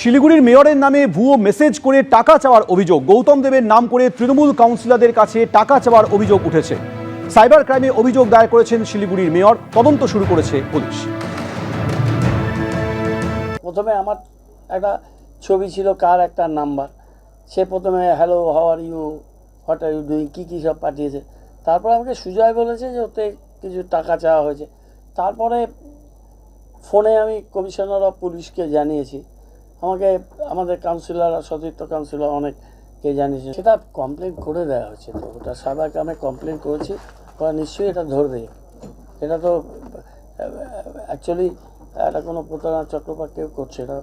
শিলিগুড়ির মেয়রের নামে ভুয়ো মেসেজ করে টাকা চাওয়ার অভিযোগ। গৌতম দেবের নাম করে তৃণমূল কাউন্সিলরদের কাছে টাকা চাওয়ার অভিযোগ উঠেছে। সাইবার ক্রাইমে অভিযোগ দায়ের করেছেন শিলিগুড়ির মেয়র। তদন্ত শুরু করেছে পুলিশ। প্রথমে আমার একটা ছবি ছিল, কার একটা নাম্বার। সে প্রথমে hello how are you what are you doing কী কী সব পাঠিয়েছে। তারপর আমাকে সুজয় বলেছে যে, ওতে কিছু টাকা চাওয়া হয়েছে। তারপরে ফোনে আমি কমিশনার অফ পুলিশকে জানিয়েছি। আমাকে আমাদের কাউন্সিলর সতীর্থ কাউন্সিলর অনেককে জানিয়েছে। সেটা কমপ্লেন করে দেওয়া হয়েছে তো, ওটা সাইবারকে আমি কমপ্লেন করেছি। ওরা নিশ্চয়ই এটা ধরবে। এটা তো অ্যাকচুয়ালি এটা কোনো প্রতারণা চক্রপাত কেউ করছে এটা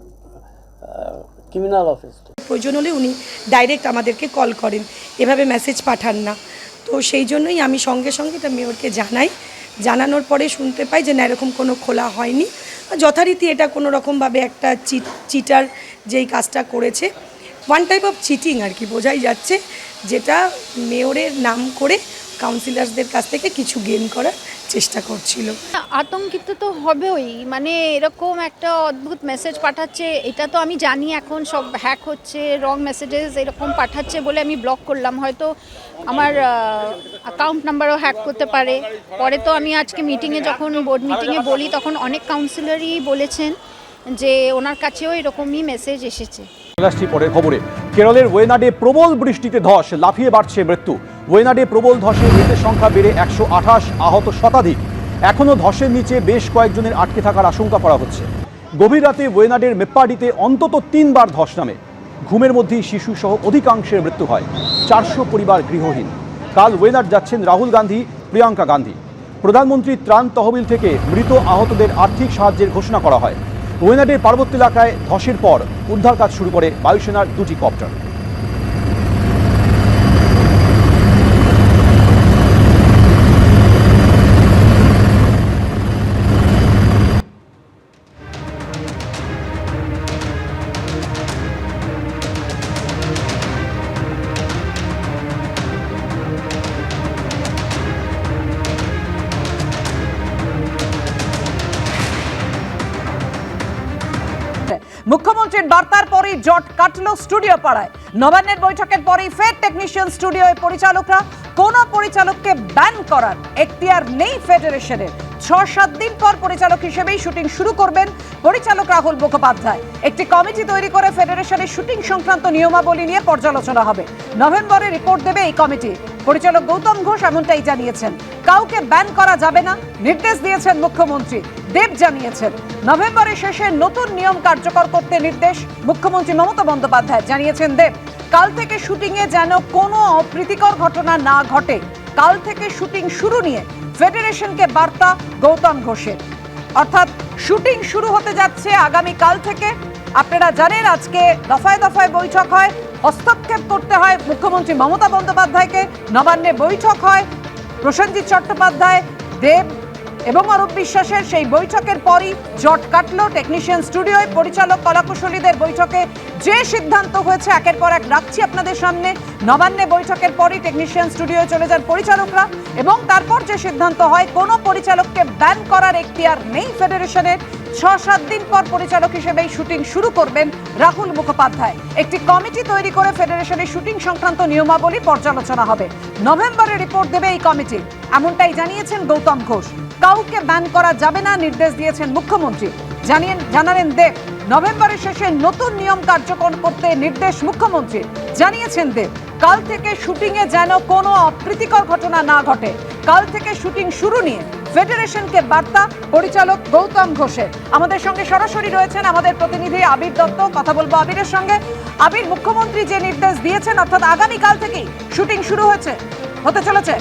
ক্রিমিনাল অফিস প্রয়োজন হলে উনি ডাইরেক্ট আমাদেরকে কল করেন। এভাবে মেসেজ পাঠান না। তো সেই জন্যই আমি সঙ্গে সঙ্গে এটা মেয়রকে জানাই। জানানোর পরে শুনতে পাই যে না, এরকম কোনো খোলা হয়নি। যথারীতি এটা কোনো রকমভাবে একটা চিট, চিটার যেই কাজটা করেছে। ওয়ান টাইপ অফ চিটিং আর কি বোঝাই যাচ্ছে, যেটা মেয়রের নাম করে কাউন্সিলার্সদের কাছ থেকে কিছু গেন করার চেষ্টা করছিল। আতঙ্কিত তো হবেই মানে এরকম একটা অদ্ভুত মেসেজ পাঠাচ্ছে এটা তো আমি জানি এখন সব হ্যাক হচ্ছে রং মেসেজেস এরকম পাঠাচ্ছে বলে আমি ব্লক করলাম হয়তো আমার অ্যাকাউন্ট নাম্বারও হ্যাক করতে পারে। পরে তো আমি আজকে মিটিংয়ে যখন বোর্ড মিটিংয়ে বলি তখন অনেক কাউন্সিলরই বলেছেন যে ওনার কাছেও এরকমই মেসেজ এসেছে। পরের খবরে। কেরলের ওয়েনাডে প্রবল বৃষ্টিতে ধস লাফিয়ে বাড়ছে মৃত্যু। ওয়েনাডে প্রবল ধসে মৃতের সংখ্যা বেড়ে একশো আঠাশ আহত শতাধিক। এখনও ধসের নিচে বেশ কয়েকজনের আটকে থাকার আশঙ্কা করা হচ্ছে। গভীর রাতে ওয়েনাডের মেপ্পাডিতে অন্তত তিনবার ধস নামে। ঘুমের মধ্যেই শিশু সহ অধিকাংশের মৃত্যু হয়। চারশো পরিবার গৃহহীন। কাল ওয়েনাড যাচ্ছেন রাহুল গান্ধী, প্রিয়াঙ্কা গান্ধী। প্রধানমন্ত্রী ত্রাণ তহবিল থেকে মৃত আহতদের আর্থিক সাহায্যের ঘোষণা করা হয়। ওয়েনাডের পার্বত্য এলাকায় ধসের পর উদ্ধার কাজ শুরু করে বায়ুসেনার দুটি কপ্টার। মুখ্যমন্ত্রীর বার্তার পরই জট কাটল স্টুডিও পাড়ায়। নবান্নের বৈঠকের পরেই ফের টেকনিশিয়ান স্টুডিওয় পরিচালকরা। কোন পরিচালককে ব্যান করার এখতিয়ার নেই ফেডারেশনের ছ সাত দিন পর পরিচালক হিসেবেই শুটিং শুরু করবেন পরিচালক রাহুল মুখোপাধ্যায়। একটি কমিটি তৈরি করে ফেডারেশনের শুটিং সংক্রান্ত নিয়মাবলী নিয়ে পর্যালোচনা হবে। নভেম্বরে রিপোর্ট দেবে এই কমিটি। পরিচালক গৌতম ঘোষ এমনটাই জানিয়েছেন। কাউকে ব্যান করা যাবে না, নির্দেশ দিয়েছেন মুখ্যমন্ত্রী। দেব জানিয়েছেন। নভেম্বরের শেষে নতুন নিয়ম কার্যকর করতে নির্দেশ মুখ্যমন্ত্রী মমতা বন্দ্যোপাধ্যায় জানিয়েছেন দেব। কাল থেকে শুটিংয়ে যেন কোনো অপ্রীতিকর ঘটনা না ঘটে। কাল থেকে শুটিং শুরু নিয়ে ফেডারেশনকে বার্তা গৌতম ঘোষের। অর্থাৎ শুটিং শুরু হতে যাচ্ছে আগামী কাল থেকে। আপনারা জানেন আজকে দফায় দফায় বৈঠক হয়। হস্তক্ষেপ করতে হয় মুখ্যমন্ত্রী মমতা বন্দ্যোপাধ্যায়কে। নবান্নে বৈঠক হয় প্রসেনজিৎ চট্টোপাধ্যায়, দেব এবং অরূপ বিশ্বাসের সেই বৈঠকের পরই জট কাটলো টেকনিশিয়ান স্টুডিওয় পরিচালক কলাকুশলীদের বৈঠকে যে সিদ্ধান্ত হয়েছে, একের পর এক রাখছি আপনাদের সামনে। নবান্নে বৈঠকের পরই টেকনিশিয়ান স্টুডিওয়ে চলে যান পরিচালকরা এবং তারপর যে সিদ্ধান্ত হয়, কোনো পরিচালককে ব্যান করার এখতিয়ার নেই ফেডারেশনের ছ সাত দিন পর পরিচালক হিসেবেই শুটিং শুরু করবেন রাহুল মুখোপাধ্যায়। একটি কমিটি তৈরি করে ফেডারেশনের শুটিং সংক্রান্ত নিয়মাবলী পর্যালোচনা হবে। নভেম্বরে রিপোর্ট দেবে এই কমিটি। এমনটাই জানিয়েছেন গৌতম ঘোষ। কাউকে ব্যান করা যাবে না, নির্দেশ দিয়েছেন মুখ্যমন্ত্রী। জানিয়ে জানালেন দেব, নভেম্বরের শেষে নতুন নিয়ম কার্যকর করতে নির্দেশ মুখ্যমন্ত্রী জানিয়েছেন দেব, কাল থেকে শুটিংয়ে যেন কোনো অপ্রীতিকর ঘটনা না ঘটে। কাল থেকে শুটিং শুরু নিয়ে ফেডারেশনকে বার্তা, পরিচালক গৌতম ঘোষের। আমাদের সঙ্গে সরাসরি রয়েছেন আমাদের প্রতিনিধি আবির দত্ত, কথা বলব আবিরের সঙ্গে। আবির, মুখ্যমন্ত্রী যে নির্দেশ দিয়েছেন, অর্থাৎ আগামীকাল থেকেই শুটিং শুরু হয়েছে, হতে চলেছে।